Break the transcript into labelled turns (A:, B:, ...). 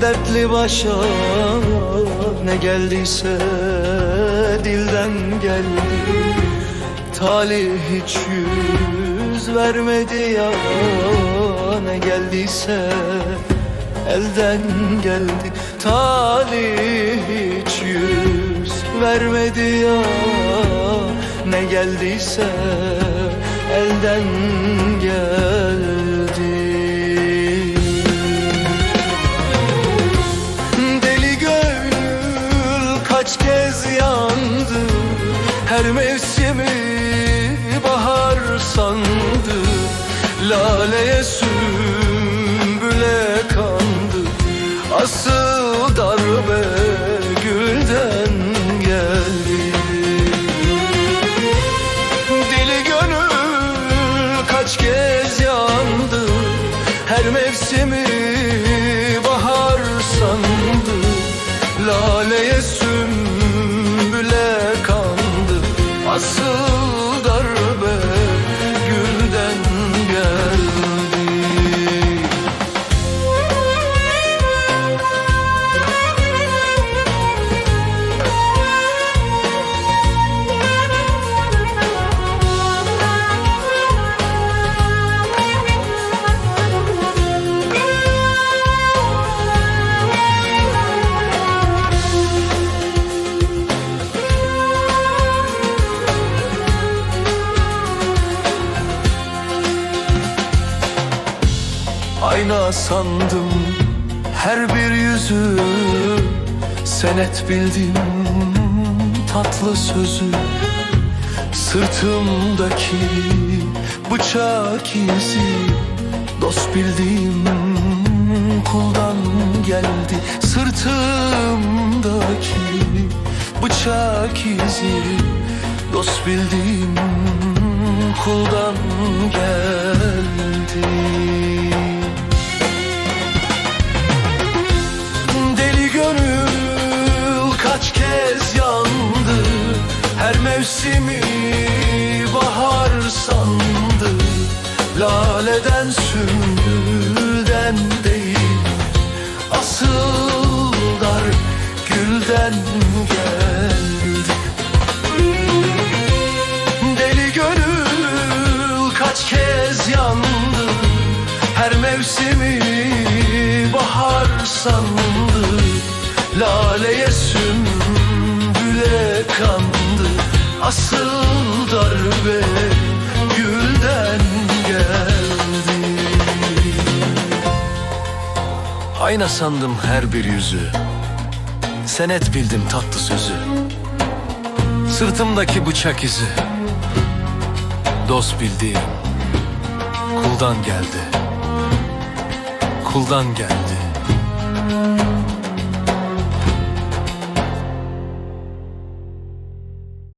A: geldi başa Ne geldiyse dilden geldi. Talih hiç yüz vermedi ya Ne geldiyse elden geldi. Talih hiç yüz vermedi ya Ne geldiyse elden geldi Her mevsimi bahar sandı. Laleye sümbüle kandı. Asıl darbe gülden geldi. Deli gönül kaç kez yandı. Her mevsimi Ayna sandım her bir yüzü. Senet bildim tatlı sözü. Sırtımdaki bıçak izi. Dost bildiğim kuldan geldi. Sırtımdaki bıçak izi. Dost bildiğim kuldan geldi mevsimi bahar sandı. Laleden sümbülden değil Asıl dar gülden geldi. Deli gönül kaç kez yandı. Her mevsimi bahar sandı. Laleye sümbüle kandı Asıl darbe gülden geldi. Ayna sandım her bir yüzü. Senet bildim tatlı sözü. Sırtımdaki bıçak izi. Dost bildiğim Kuldan geldi. Kuldan geldi